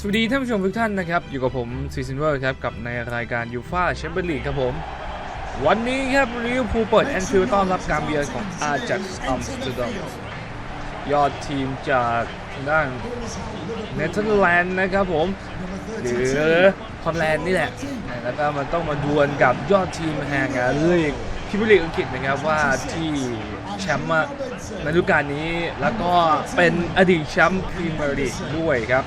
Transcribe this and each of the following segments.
สวัสดีท่านผู้ชมทุกท่านนะครับ อยู่กับผมซีซินเวอร์ครับ กับในรายการยูฟาแชมเปี้ยนลีกครับผม วันนี้ครับลิเวอร์พูลเปิดแอนฟิลด์ต้อนรับการเยือนของอาจักอัมสเตอร์ดัมยอดทีมจากด้านเนเธอร์แลนด์นะครับผม หรือฮอลแลนด์นี่แหละ แล้วก็มันต้องมาดวลกับยอดทีมแห่งลีกพิมยร์ลีกอังกฤษนะครับว่าที่แชมป์ในฤดูกาลนี้ แล้วก็เป็นอดีตแชมป์พรีเมียร์ลีกด้วยครับ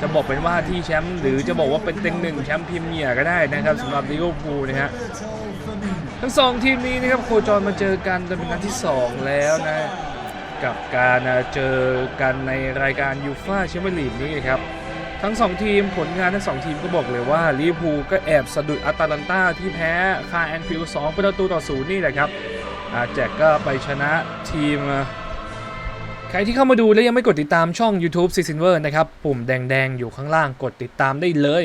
จะบอกเป็นว่าที่แชมป์หรือจะบอกว่าเป็นเต็งหนึ่งแชมป์พรีเมียร์ก็ได้นะครับสำหรับลิเวอร์พูลนะฮะทั้งสองทีมนี้นะครับโคจรมาเจอกันเป็นนัดที่ 2 แล้วนะกับการเจอกันในรายการยูฟ่าแชมเปี้ยนลีกนี้ครับทั้ง 2 ทีมผลงานทั้ง 2 ทีมก็บอกเลยว่าลิเวอร์พูลก็แอบสะดุดอัตแลนตาที่แพ้คาแอนฟิลด์2ประตูต่อศูนย์นี่แหละครับอาแจกก็ไปชนะทีม ใครที่เข้ามาดูแล้วยังไม่กดติดตามช่อง YouTube ซีซินเวอร์นะครับ ปุ่มแดงๆ อยู่ข้างล่างกดติดตามได้เลย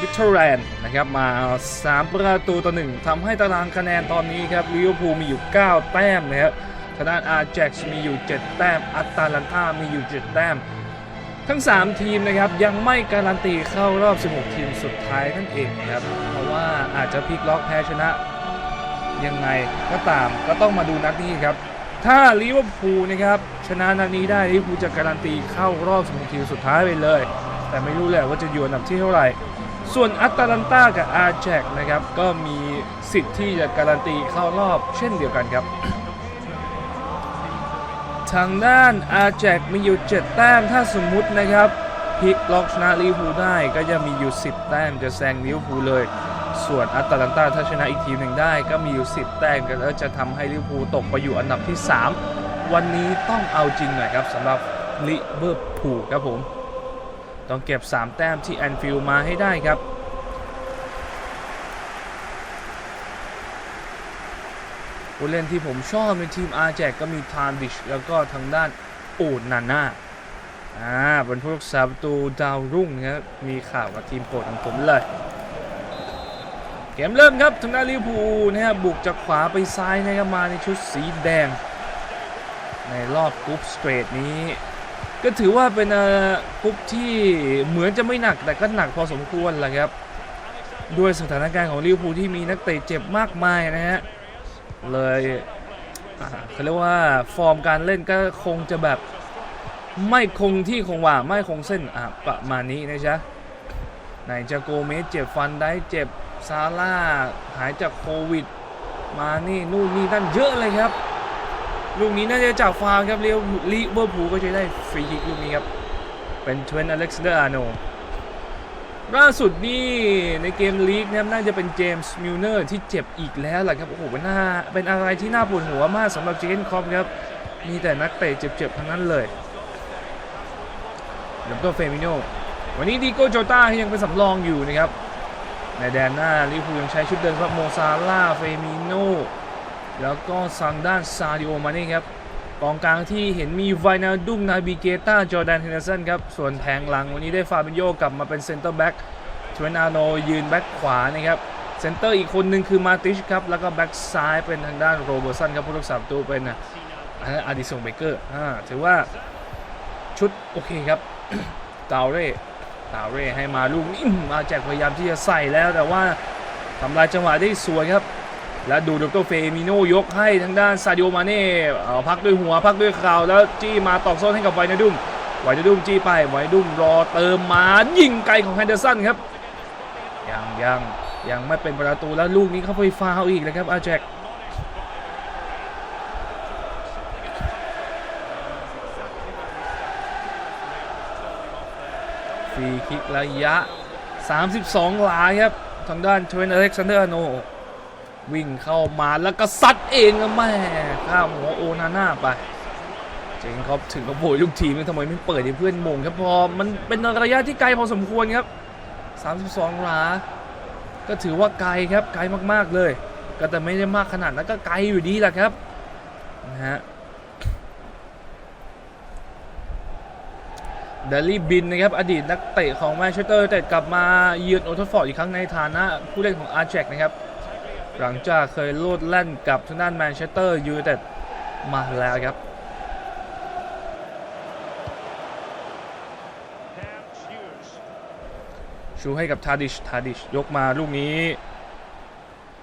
วิกตอร์แลนด์นะครับมา 3 ประตูต่อ1ทำให้ตารางคะแนนตอนนี้ครับลิเวอร์พูลมีอยู่ 9 แต้มนะครับทางด้านอาร์แจ็กมีอยู่ 7 แต้มอัตแลนตามีอยู่ 7 แต้ม ทั้ง 3 ทีมนะครับยังไม่การันตีเข้ารอบ 16 ทีมสุดท้ายนั่นเองนะครับเพราะว่าอาจจะพลิกล็อกแพ้ชนะยังไงก็ตามก็ต้องมาดูนัดนี้ครับ ถ้าลิเวอร์พูลนะครับชนะนัดนี้ได้ลิเวอร์พูลจะการันตีเข้ารอบ16ทีมสุดท้ายไปเลย แต่ไม่รู้แหละว่าจะอยู่อันดับที่เท่าไหร่ ส่วนอัตแลนตากับอาร์แจกนะครับก็มีสิทธิ์ที่จะการันตีเข้ารอบเช่นเดียวกันครับ ทางด้านอาร์แจกมีอยู่ 7 แต้มถ้าสมมุตินะครับพลิกล็อกชนะลิเวอร์พูลได้ก็จะมีอยู่ 10 แต้มจะแซงลิเวอร์พูลเลย ส่วนอัตแลนตาถ้าชนะอีกทีมหนึ่งได้ก็มีอยู่ 10 แต้มก็แล้วจะทำให้ลิเวอร์พูลตกไปอยู่อันดับที่ 3 วันนี้ต้องเอาจริงหน่อยครับสำหรับลิเวอร์พูลครับผม ต้องเก็บ 3 แต้มที่แอนฟิลด์มาให้ได้ครับผู้เล่นที่ผมชอบในทีมอาร์แจกก็มีทานดิชแล้วก็ทางด้านโอนาน่าอ่าเป็นพวกสาประตูดาวรุ่งนะครับมีข่าวกับทีมโปรดของผมเลย กมเริ่มครับทางด้านลิเวอร์พูลนะครับบุกจากขวาไปซ้ายนะครับมาในชุดสีแดง ในรอบกรุ๊ปสเตรทนี้ ก็ถือว่าเป็นกรุ๊ปที่เหมือนจะไม่หนักแต่ก็หนักพอสมควรแหละครับ ด้วยสถานการณ์ของลิเวอร์พูลที่มีนักเตะเจ็บมากมายนะฮะเลยเขาเรียกว่าฟอร์มการเล่นก็คงจะแบบไม่คงที่คงว่าไม่คงเส้นอะประมาณนี้นะจ๊ะไหนจะโกเมสเจ็บฟันได้เจ็บ ซาร่าหายจากโควิด มานี่นู่นนี่นั่นเยอะเลยครับลูกนี้น่าจะจากฟาวครับเรียวลิเวอร์พูลก็จะได้ฟรีคิกลูกนี้ครับ เป็นเทรนอเล็กซานเดอร์อาโนล่าสุดนี่ในเกมลีกนะครับน่าจะเป็นเจมส์มิลเนอร์ที่เจ็บอีกแล้วแหละครับโอ้โหเป็นหน้าเป็นอะไรที่น่าปวดหัวมากสำหรับเจนคอปครับ มีแต่นักเตะเจ็บๆทั้งนั้นเลยแล้วก็เฟมิโนวันนี้ดีโก้โจต้ายังเป็นสำรองอยู่นะครับ ในแดนหน้าลิเวอร์พูลยังใช้ชุดเดิมครับโมซาล่าเฟมิโนแล้วก็ทางด้านซาดิโอมานี่ครับกองกลางที่เห็นมีไวนาดุมนาบิเกต้าจอร์แดนเฮนเดอร์สันครับส่วนแผงหลังวันนี้ได้ฟาบินโยกลับมาเป็นเซนเตอร์แบ็กทเวนอาโนยืนแบ็กขวานะครับเซนเตอร์อีกคนหนึ่งคือมาติชครับแล้วก็แบ็กซ้ายเป็นทางด้านโรเบอร์สันครับผู้รักษาประตูเป็นอะอันนั้นอดิสงเบเกอร์ถือว่าชุดโอเคครับตาวเร่ ตาวเร่ให้มาลูกนี้อื้อมาแจกพยายามที่จะใส่แล้วแต่ว่าทำลายจังหวะได้สวยครับ และดูดรเฟมิโนยกให้ทางด้านซาดิโอมาเน่พักด้วยหัวพักด้วยข่าวแล้วจี้มาตอกโซนให้กับไวนาดุมไวนาดุมจี้ไปไวนาดุมรอเติมมายิงไกลของแฮนเดอร์สันครับยังยังยังไม่เป็นประตูแล้วลูกนี้เขาไปฟาวอีกนะครับอาแจก ฟรีคิกระยะ 32 หลาครับ ทางด้านเทรนต์อเล็กซานเดอร์โน วิ่งเข้ามาแล้วก็ซัดเองอะแม่ข้ามหัวโอนาน่าไป เจงครับถึงกับโบยลูกทีมนี่ทำไมไม่เปิดให้เพื่อนมงครับพอมันเป็นระยะที่ไกลพอสมควรครับ 32 หลา ก็ถือว่าไกลครับไกลมากๆเลย ก็แต่ไม่ได้มากขนาดนั้นก็ไกลอยู่ดีแหละครับนะฮะ เดลี่บินนะครับอดีตนักเตะของแมนเชสเตอร์แต่กลับมาเยือนโอทัฟฟอร์ดอีกครั้งในฐานะผู้เล่นของอาร์แจกนะครับหลังจากเคยโลดแล่นกับทุงด้านแมนเชสเตอร์ยูไนเต็ดมาแล้วครับชูให้กับทาดิชทาดิชยกมาลูกนี้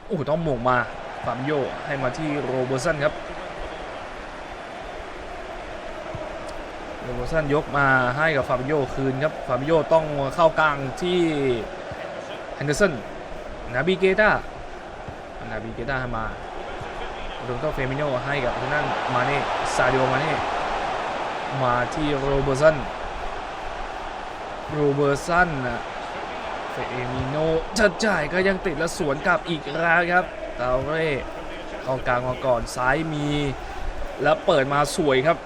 โอ้ต้องหม่งมาฟามโยให้มาที่โรเบอร์สันครับ สันยกมาให้กับฟาบิโยคืนครับฟาบิโยต้องเข้ากลางที่แฮนเดอร์สันนาบิเกต้านาบิเกต้าให้มาโรนโตเฟมิโนให้กับทางด้านมาเน่ซาดิโอมาเน่มาที่โรเบอร์สันโรเบอร์สันนะเฟมิโนจะจ่ายก็ยังติดและสวนกลับอีกแล้วครับตาเร่เข้ากลางมาก่อนซ้ายมีแล้วเปิดมาสวยครับ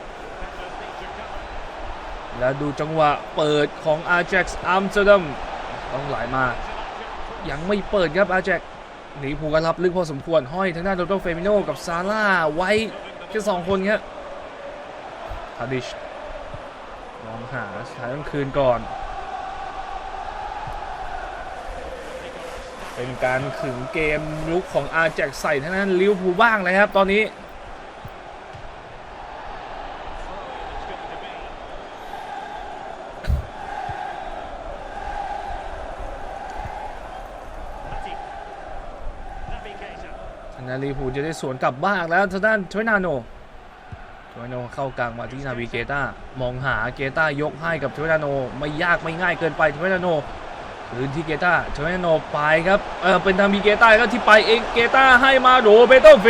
แล้วดูจังหวะเปิดของอา j จ็กอัมสเตอร์ดัมต้องไหลามา ยังไม่เปิดครับอา j จ็กหนีผูกระทับลึกพอสมควรห้อยทางด้านโรโตเฟมิโนกับซาร่าไว้แค่สองคนครับทาดิชมองหาสานกลางคืนก่อน เป็นการขึงเกมลุกของอาแจกใส่ทั้งนั้นลิวพูบ้างเลยครับตอนนี้ ทาลิเวอร์พูลจะได้สวนกลับบ้างแล้วทางด้านทวนาโนทวนาโนเข้ากลางมาที่นาวิเกต้ามองหาเกต้ายกให้กับทวนาโนไม่ยากไม่ง่ายเกินไปทวนาโนคืนที่เกต้าทวนาโนไปครับเออเป็นทางมีเกต้าก็ที่ไปเองเกต้าให้มาโรเบโตเฟ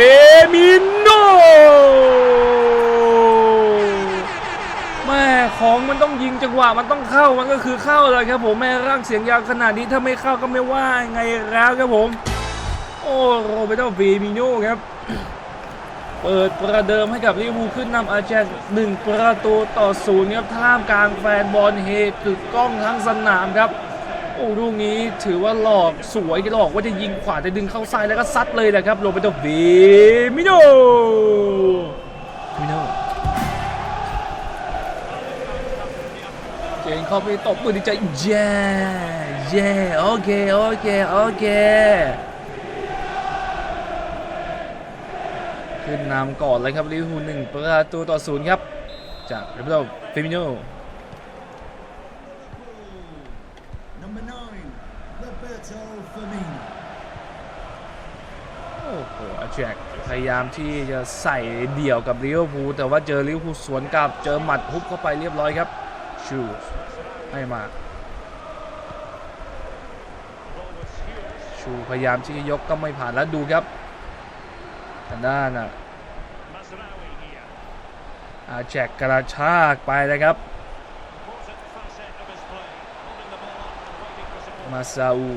มิโนแม่ของมันต้องยิงจังหวะมันต้องเข้ามันก็คือเข้าเลยครับผมแม่ร่างเสียงยาวขนาดนี้ถ้าไม่เข้าก็ไม่ว่าไงแล้วครับผม โอ้โรเบโตเฟมิโนครับ เปิดประเดิมให้กับลิเวอร์พูลขึ้นนำอาแจกหนึ่งประตูต่อศูนย์ครับท่ามกลางแฟนบอลเฮกึกก้องทั้งสนามครับ โอ้ลูกนี้ถือว่าหลอกสวยหลอกว่าจะยิงขวาแต่ดึงเข้าซ้ายแล้วก็ซัดเลยแหละครับโรเบโตเฟมิโนมิโนเจนเข้าไปตบมือดีใจเย้เย้โอเคโอเคโอเค ขึ้นนำก่อนเลยครับลิเวอร์พูลหนึ่งประตูต่อศูนย์ครับ จากเรเบโตเฟมิโนโอ้โหอาแจกพยายามที่จะใส่เดี่ยวกับลิเวอร์พูลแต่ว่าเจอลิเวอร์พูลสวนกลับ เจอหมัดฮุบเข้าไปเรียบร้อยครับ ชูให้มาชูพยายามที่จะยกก็ไม่ผ่านแล้วดูครับ ทางด้านอะอาแจกกระชากไปนะครับ มาซาอู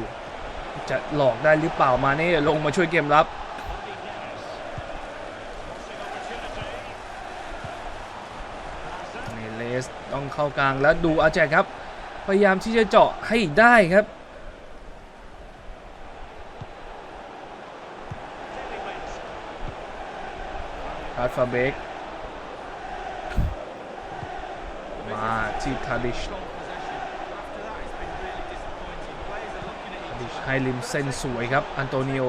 จะหลอกได้หรือเปล่ามาเน่ลงมาช่วยเกมรับเนเลสต้องเข้ากลางแล้วดูอาแจกครับ พยายามที่จะเจาะให้ได้ครับ ฮาร์ด ฟาเบกมาที่ทาดิชดิชให้ริมเส้นสวยครับอันโตนิโอ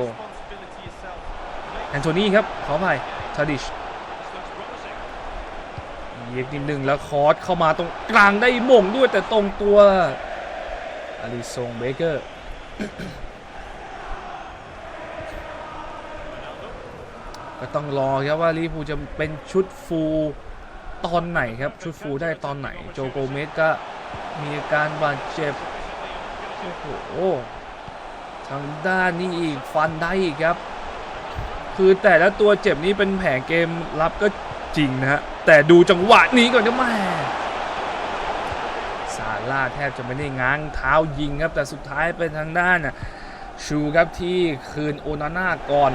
แอนโทนีครับขออภัยทาดิชเยียกนิดนึงแล้วคอร์สเข้ามาตรงกลางได้ม่งด้วยแต่ตรงตัวอาริซงเบเกอร์ ต้องรอครับว่าลิเวอร์พูลจะเป็นชุดฟูลตอนไหนครับ ชุดฟูลได้ตอนไหน โจโกเมสก็มีอาการบาดเจ็บ โอ้โห ทางด้านนี้อีกฟันได้อีกครับ คือแต่ละตัวเจ็บนี้เป็นแผงเกมรับก็จริงนะฮะ แต่ดูจังหวะนี้ก่อนนะแม่ซาร่าแทบจะไม่ได้ง้างเท้ายิงครับ แต่สุดท้ายเป็นทางด้านน่ะชูครับที่คืนโอนาน่าก่อน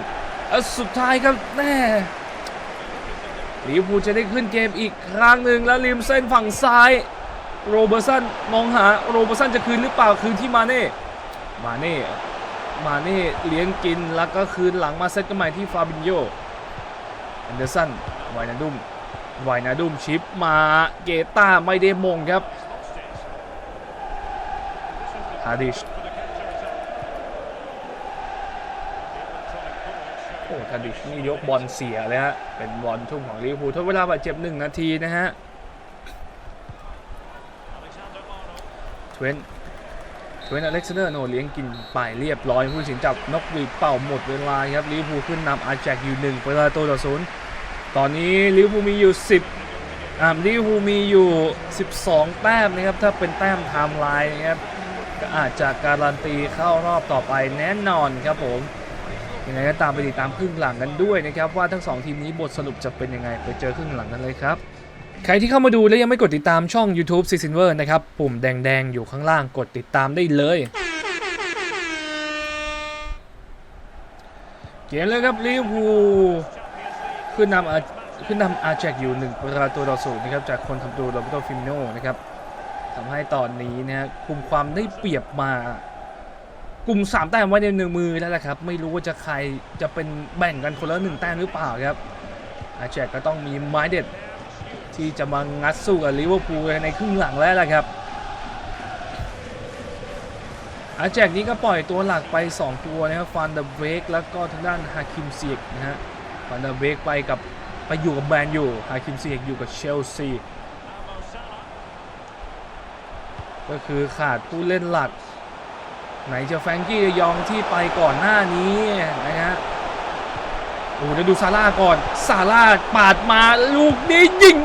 สุดท้ายครับแน่ลิเวอร์พูลจะได้ขึ้นเกมอีกครั้งหนึ่งแล้วริมเส้นฝั่งซ้าย โรเบอร์สันมองหาโรเบอร์สันจะคืนหรือเปล่าคืนที่มาเน่มาเน่มาเน่เลี้ยงกินแล้วก็คืนหลังมาเซตกันใหม่ที่ฟาบินโยแอนเดอร์สันไวนาดุมไวนาดุมชิปมาเกต้าไม่ได้มงครับฮาดิช อ้ฮาดิชนี่ยกบอลเสียเลยฮะ เป็นบอลทุ่มของลิเวอร์พูลทดเวลาบาดเจ็บหนึ่งนาทีนะฮะเทวนเวนอเล็กซานเดอร์โนเลี้ยงกินไปเรียบร้อยผู้สินจับนกหวีดเป่าหมดเวลาครับลิเวอร์พูลขึ้นนำอาแจกอยู่หนึ่งประตูต่อศูนย์ตอนนี้ลิเวอร์พูลมีอยู่10อ่าลิเวอร์พูลมีอยู่ 12 แต้มนะครับถ้าเป็นแต้มไทม์ไลน์นะครับก็อาจจะการันตีเข้ารอบต่อไปแน่นอนครับผม ยังไงก็ตามไปติดตามครึ่งหลังกันด้วยนะครับว่าทั้งสองทีมนี้บทสรุปจะเป็นยังไงไปเจอครึ่งหลังกันเลยครับ ใครที่เข้ามาดูและยังไม่กดติดตามช่อง YouTube s i x i n v e r นะครับ ปุ่มแดงๆ อยู่ข้างล่างกดติดตามได้เลยเกมเลยครับลิเวอร์พูลขึ้นนำอาขึ้นนำอาแจกอยู่หนึ่งประตูต่อศูนย์นะครับจากคนทำประตูโรเบโตฟิมิโนนะครับทำให้ตอนนี้นะฮะคุมความได้เปรียบมา กลุ่มสามแต้มไว้ในหนึ่งมือแล้วแหละครับ ไม่รู้ว่าจะใครจะเป็นแบ่งกันคนละหนึ่งแต้มหรือเปล่าครับอาแจกก็ต้องมีไม้เด็ดที่จะมางัดสู้กับลิเวอร์พูลในครึ่งหลังแล้วล่ะครับอาแจกนี้ก็ปล่อยตัวหลักไป 2 ตัวนะครับฟันเดอร์เบกแล้วก็ทางด้านฮาคิมเซียกนะฮะฟันเดอร์เบกไปกับไปอยู่กับแบนอยู่ฮาคิมเซียกอยู่กับเชลซีก็คือขาดผู้เล่นหลัก ไหนจะแฟรงกี้ยองที่ไปก่อนหน้านี้นะฮะโอ้เดี๋ยวดูซาร่าก่อนซาร่าปาดมาลูกนี้ยิง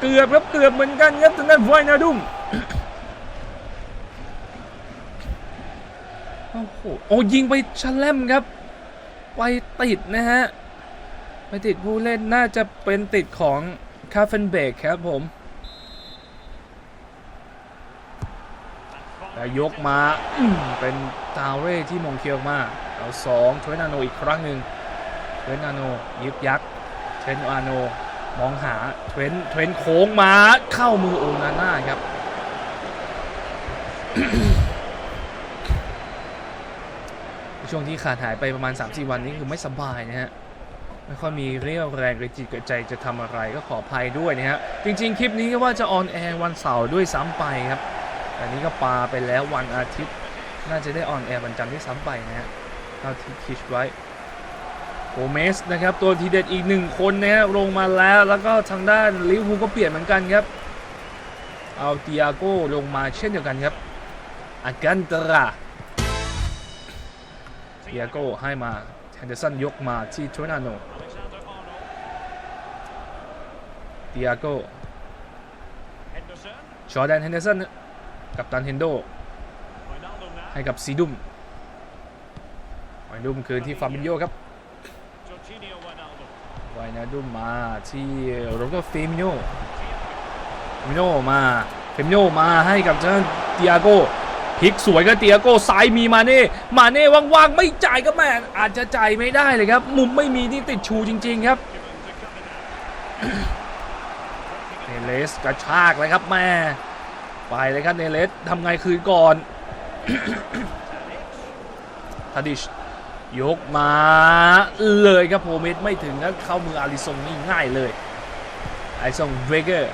เกือบครับเกือบเหมือนกันครับทางด้านไวนาดุมโอ้โหโอ้ยิงไปชันแลมครับ ไปติดนะฮะ ไปติดผู้เล่นน่าจะเป็นติดของคาเฟนเบกครับผม แต่ยกมาเป็นตาวเร่ที่มงเคียวมาเอาสองทเวนนาโนอีกครั้งหนึ่งเทรนาโนยึกยักษ์เทรนอาโนมองหาเทรนเทรนโค้งมาเข้ามือโอนาน่าครับช่วงที่ขาดหายไปประมาณ 3-4 วันนี้คือไม่สบายนะฮะไม่ค่อยมีเรี่ยวแรงกระจิตใจจะทำอะไรก็ขออภัยด้วยนะฮะจริงๆ คลิปนี้ก็ว่าจะออนแอร์วันเสาร์ด้วยซ้ำไปครับ แต่นี้ก็ปาไปแล้ววันอาทิตย์ น่าจะได้ออนแอร์วันจันทร์ด้วยซ้ำไปนะฮะเท่าที่คิดไว้โกเมสนะครับ ตัวทีเด็ดอีกหนึ่งคนนะฮะลงมาแล้วแล้วก็ทางด้านลิเวอร์พูลก็เปลี่ยนเหมือนกันครับ เอาเตียโก้ลงมาเช่นเดียวกันครับอากันตราเตียโก้ให้มาแฮนเดอร์สันยกมาที่โทนาโนเตียโก้จอร์แดนแฮนเดอร์สัน กับตันเฮนโดให้กับซีดุมไวดุมคืนที่ฟาบินโยครับไวนาดุมมาที่โรเบโตเฟมิโนเฟมิโนมาเฟมิโนมาให้กับเจ้าเตียโกพลิกสวยก็เตียโก้ซ้ายมีมาเน่ มาเน่ว่างๆ ไม่จ่ายก็แม่อาจจะจ่ายไม่ได้เลยครับ มุมไม่มีนี่ติดชูจริง ๆ ครับเนเลสกระชากเลยครับแม่ ไปเลยครับเนเลสทำไงคืนก่อนทาดิชยกมาเลยครับโพเมสไม่ถึงแล้วเข้ามืออาริซงนี่ง่ายเลยไอซงเวเกอร์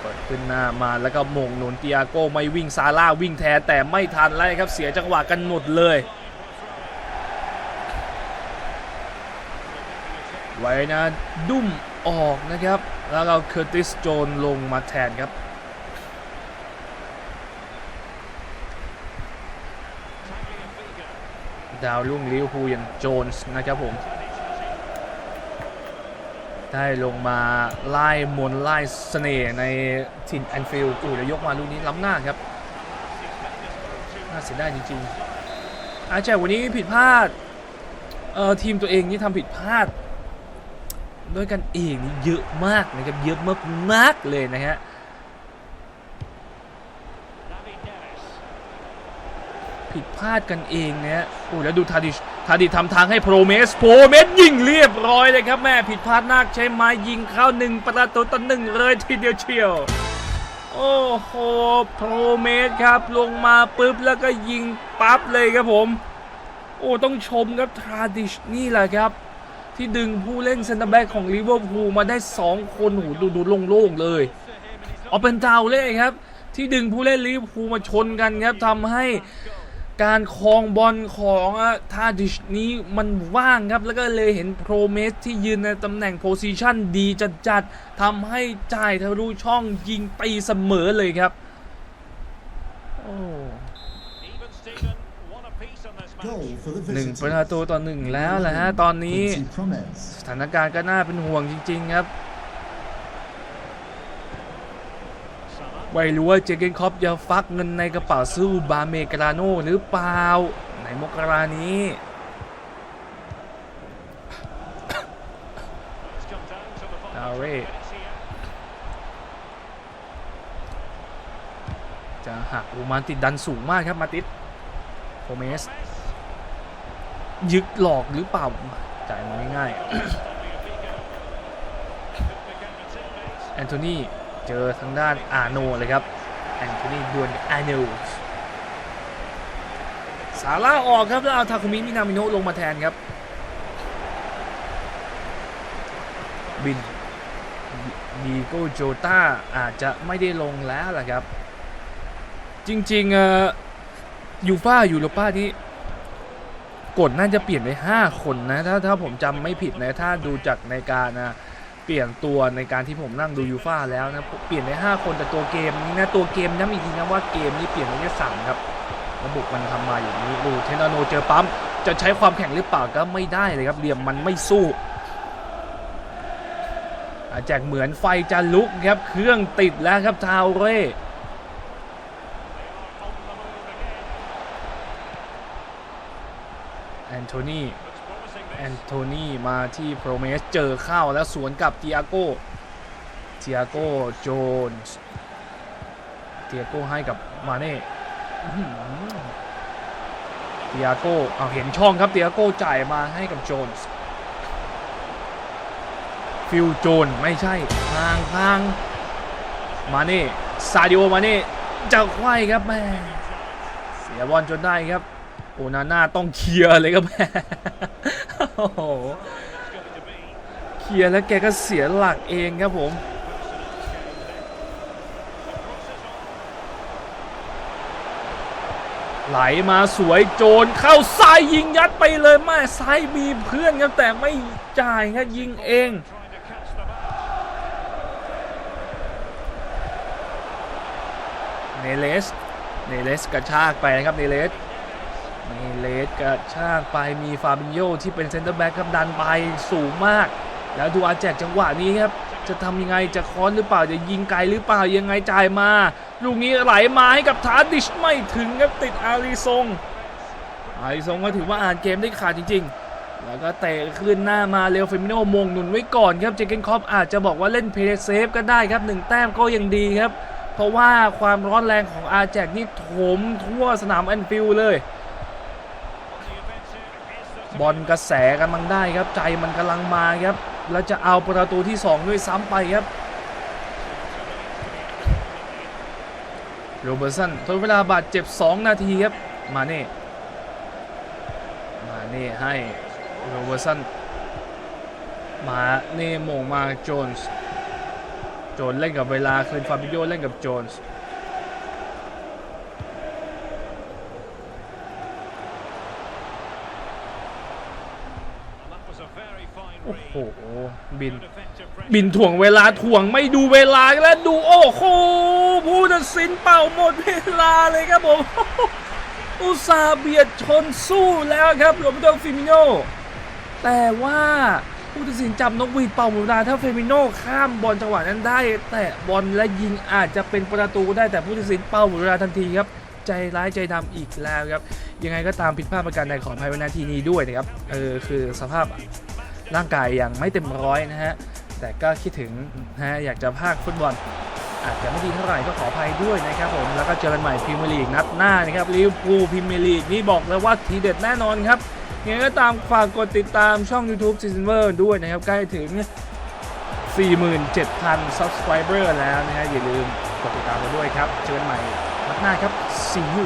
เปิดขึ้นหน้ามาแล้วก็มงหนุนเตียโก้ไม่วิ่งซาร่าวิ่งแทนแต่ไม่ทันแล้วครับเสียจังหวะกันหมดเลยไว้นะดุ้มออกนะครับ แล้วเราเคอร์ติสโจนลงมาแทนครับ ดาวรุ่งลิวพูอย่างโจนส์นะครับผม ได้ลงมาไล่มนไล่เสน่ห์ในถิ่นแอนฟิลด์อู่แล้วยกมาลูกนี้ล้ำหน้าครับ น่าเสียดายจริงๆ อาจจะวันนี้ผิดพลาด เอ่อทีมตัวเองนี่ทำผิดพลาด ด้วยกันเองนี่เยอะมากนะครับ เยอะมากๆเลยนะฮะ ผิดพลาดกันเองเนี่ยโอ้แล้วดูทาดิชทาดิทำทางให้โปรเมสโปรเมสยิงเรียบร้อยเลยครับแม่ผิดพลาดนักใช่ไหมยิงเข้าหนึ่งประตูต่อหนึ่งเลยทีเดียวเชียว โอ้โหโปรเมสครับลงมาปุ๊บแล้วก็ยิงปั๊บเลยครับผม โอ้ต้องชมครับทาดิชนี่แหละครับ ที่ดึงผู้เล่นเซนเตอร์แบ็กของลิเวอร์พูลมาได้ 2 คนโหดูดูโล่งๆเลยเอาเป็นดาวเล่ครับที่ดึงผู้เล่นลิเวอร์พูลมาชนกันครับทำให้ การครองบอลของทาดิชนี้มันว่างครับ แล้วก็เลยเห็นโปรเมสที่ยืนในตำแหน่งโพซิชันดีจัดๆทำให้จ่ายทะลุช่องยิงตีเสมอเลยครับโอ้ Goal for the หนึ่ง visitors. ประตูต่อหนึ่งแล้วแหละฮะ ตอนนี้ Quincy Promes. สถานการณ์ก็น่าเป็นห่วงจริง ๆ ครับ ไม่รู้ว่าเจเกนคอปจะฟักเงินในกระเป๋าซื้อบาเมกราโนหรือเปล่า ในมกรานี้ดาวเร่จะหักอูมานติดดันสูงมากครับมาติสโคเมส ยึกหลอกหรือเปล่า จ่ายมาง่ายๆแอนโทนี เจอทางด้านอาโนเลยครับแอนโทนีดวลอาโนสาร่าออกครับแล้วเอาทาคุมิมินามิโนะลงมาแทนครับ บินดีโกโจต้าอาจจะไม่ได้ลงแล้วล่ะครับ จริงๆยูฟ่ายูโรป้านี้กฎน่าจะเปลี่ยนไป 5 คนนะ ถ้าถ้าผมจำไม่ผิดนะ ถ้าดูจากในการนะ เปลี่ยนตัวในการที่ผมนั่งดูยูฟ่าแล้วนะเปลี่ยนไป5คนแต่ตัวเกมนี้นะตัวเกมย้ำอีกทีนะว่าเกมนี้เปลี่ยนไปแค่สามครับระบบมันทำมาอย่างนี้ดูเทนาโนเจอปั๊มจะใช้ความแข็งหรือเปล่าก็ไม่ได้เลยครับเหลี่ยมมันไม่สู้อาแจกเหมือนไฟจะลุกครับเครื่องติดแล้วครับทาวเร่แอนโทนี แอนโทนีมาที่โปรเมสเจอเข้าแล้วสวนกับเตียโก้เตียโก้โจนส์เตียโก้ให้กับมาเน่อื้อหือเตียโก้เอาเห็นช่องครับเตียโก้จ่ายมาให้กับโจนส์ฟิลโจนไม่ใช่ทางทางมาเน่ซาดิโอมาเน่จะไขว้ครับแม่เสียบอลจนได้ครับโอนาน่าต้องเคลียร์เลยครับแม่ โอ้โหเคลียร์แล้วแกก็เสียหลักเองครับผมไหลมาสวยโจนเข้าซ้ายยิงยัดไปเลยแม่ซ้ายมีเพื่อนครับแต่ไม่จ่ายครับยิงเอง เนเลส เนเลสกระชากไปนะครับเนเลส เลสกระชากไปมีฟาบินโยที่เป็นเซนเตอร์แบ็กครับดันไปสูงมาก แล้วดูอาแจกจังหวะนี้ครับ จะทำยังไงจะค้อนหรือเปล่าจะยิงไกลหรือเปล่ายังไงจ่ายมา ลูกนี้ไหลมาให้กับทาร์ดิชไม่ถึงครับติดอาริซงอาริซงก็ถือว่าอ่านเกมได้ขาดจริง ๆ แล้วก็เตะขึ้นหน้ามาเรวเฟมิโนมงหนุนไว้ก่อนครับเจเกนคอปอาจจะบอกว่าเล่นเพลย์เซฟก็ได้ครับหนึ่งแต้มก็ยังดีครับเพราะว่าความร้อนแรงของอาแจกนี่โถมทั่วสนามแอนฟิลด์เลย บอลกระแสกำลังได้ครับใจมันกำลังมาครับแล้วจะเอาประตูที่ 2 ด้วยซ้ำไปครับโรเบอร์สันทดเวลาบาดเจ็บ 2 นาทีครับ มาเน่ มาเน่ให้โรเบอร์สัน มาเน่โมงมาโจนส์ โจนเล่นกับเวลาคืนฟาบิโยเล่นกับโจนส์ โอ้โหบิน บินถ่วงเวลาถ่วงไม่ดูเวลาแล้วดูโอ้โหผู้ตัดสินเป่าหมดเวลาเลยครับผมอุตส่าเบียดชนสู้แล้วครับโรเบโตฟิมิโนแต่ว่าผู้ตัดสินจับนกหวีดเป่าหมดเวลาถ้าเฟมิโนข้ามบอลจังหวะนั้นได้ แต่บอลและยิงอาจจะเป็นประตูได้แต่ผู้ตัดสินเป่าหมดเวลาทันทีครับใจร้ายใจดำอีกแล้วครับ ยังไงก็ตามผิดพลาดประการใดขออภัยไว้ณทีนี้ด้วยนะครับ เออ คือสภาพ ร่างกายยังไม่เต็มร้อยนะฮะ แต่ก็คิดถึงนะฮะอยากจะพากฟุตบอล อาจจะไม่ดีเท่าไหร่ก็ขออภัยด้วยนะครับผม แล้วก็เจอกันใหม่พรีเมียร์ลีกนัดหน้านะครับลิเวอร์พูลพรีเมียร์ลีกนี่บอกเลยว่าทีเด็ดแน่นอนครับยังไงก็ตามฝากกดติดตามช่อง YouTube s e a s o n v e r ด้วยนะครับ ใกล้ถึง 47,000 subscriber แล้วนะฮะอย่าลืมกดติดตามกันด้วยครับ เจอกันใหม่นัดหน้าครับ see you